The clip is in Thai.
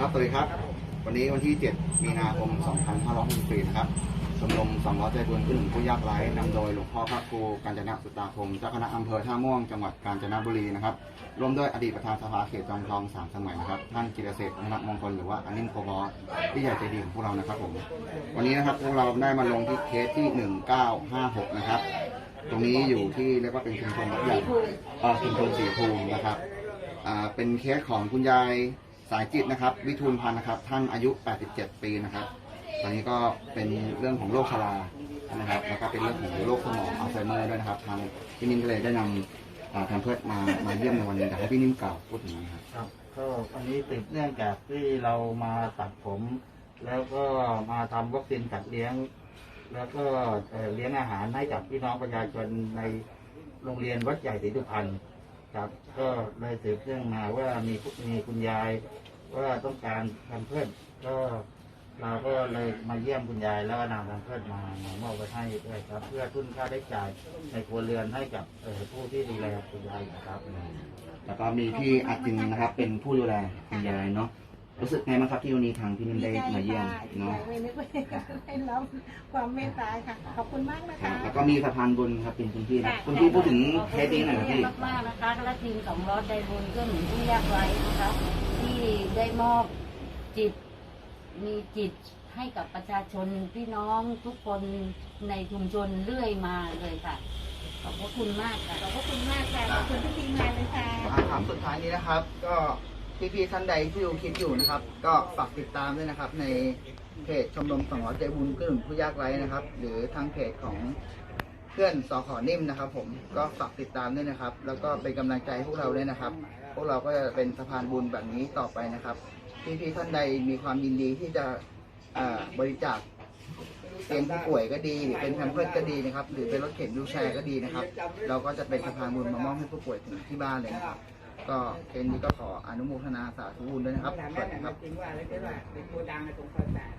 ครับสวัสดีครับ วันนี้วันที่ 7 มีนาคม 2564 นะครับชมรมสองร้อยใจบุญขึ้นหนึ่งผู้ยากไร้นำโดยหลวงพ่อพระครูกาญจนสุตตาคมเจ้าคณะอำเภอท่าม่วงจังหวัดกาญจนบุรีนะครับร่วมด้วยอดีตประธานสภาเขตจอมทองสามสมัยนะครับท่านกิรเศรษฐ์นมงคลหรือว่าอนิมโกบอสที่ใหญ่ใจดีของพวกเรานะครับผมวันนี้นะครับพวกเราได้มาลงที่เคสที่ 1956 นะครับ ตรงนี้อยู่ที่เรียกว่าเป็นชุมชนวัดใหญ่ชุมชนสีภูมินะครับเป็นเคสของคุณยาย สายจิตนะครับ วิทูลพันธ์นะครับ ท่านอายุ 87 ปีนะครับ ตอนนี้ก็เป็นเรื่องของโรคชรานะครับ แล้วก็เป็นเรื่องของโรคสมองอัลไซเมอร์ด้วยนะครับ ทางพี่นิ่มก็เลยได้นำอ่าทางเพื่อนมามาเยี่ยมในวันนี้แต่ให้พี่นิ่มกล่าวพูดถึงนะครับครับก็วันนี้ติดเนื่องจากที่เรามาตัดผม แล้วก็มาทำวัคซีนสัตว์เลี้ยง แล้วก็เลี้ยงอาหารให้กับพี่น้องประชาชนในโรงเรียนวัดใหญ่ศรีสุพรรณครับก็เลยสืบเรื่องมาว่ามีมีคุณยาย ว่าต้องการทำเพื่อนก็เราก็เลยมาเยี่ยมคุณยายแล้วก็นำทำเพื่อนมามามอบไปให้ด้วยครับ เพื่อทุนค่าได้จ่ายในครัวเรือนให้กับผู้ที่ดูแลคุณยายนะครับแล้วก็มีพี่อาจินนะครับ เป็นผู้ดูแลคุณยายเนาะ รู้สึกไงบ้างครับที่วันนี้ทางพี่นิ่มได้มาเยี่ยมเนาะไม่นึกว่าได้รับความเมตตาค่ะ ขอบคุณมากนะครัคะบแล้วก็มีสะพานบุญครับเป็นคุณพี่นะคุณพี่พูดถึงเคสนี้หน่อยครับพี่มากๆนะคะและทีมสองร้อยใจบุญก็เหมือนผู้ยากไร้นะคะที่ได้มอบจิตมีจิตให้กับประชาชนพี่น้องทุกคนในชุมชนเรื่อยมาเลยค่ะขอบพระคุณมากค่ะขอบพระคุณมากค่ะขอบคุณทุกทีมงานเลยค่ะคำถามสุดท้ายนี้นะครับ ก็ พี่ๆท่านใดที่ดูคลิปอยู่นะครับ ก็ฝากติดตามด้วยนะครับ ในเพจชมรมสองร้อยใจบุญเพื่อนผู้ยากไร้นะครับ หรือทางเพจของเพื่อนสอขอนิ่มนะครับ ผมก็ฝากติดตามด้วยนะครับ แล้วก็เป็นกำลังใจให้พวกเราด้วยนะครับ พวกเราก็จะเป็นสะพานบุญแบบนี้ต่อไปนะครับ พี่ๆท่านใดมีความยินดีที่จะอ่าบริจาคเตียงผู้ป่วยก็ดีหรือเป็นแพมเพิร์สก็ดีนะครับ หรือเป็นรถเข็นวิวแชร์ก็ดีนะครับ เราก็จะเป็นสะพานบุญมามอบให้ผู้ป่วยถึงที่บ้านเลยนะครับ ก็เคสนี้ก็ขออนุโมทนาสาธุบุญด้วยนะครับสวัสดีครับ จริงว่าอะไรที่ว่าเป็นโกดังในตรงซอยแปด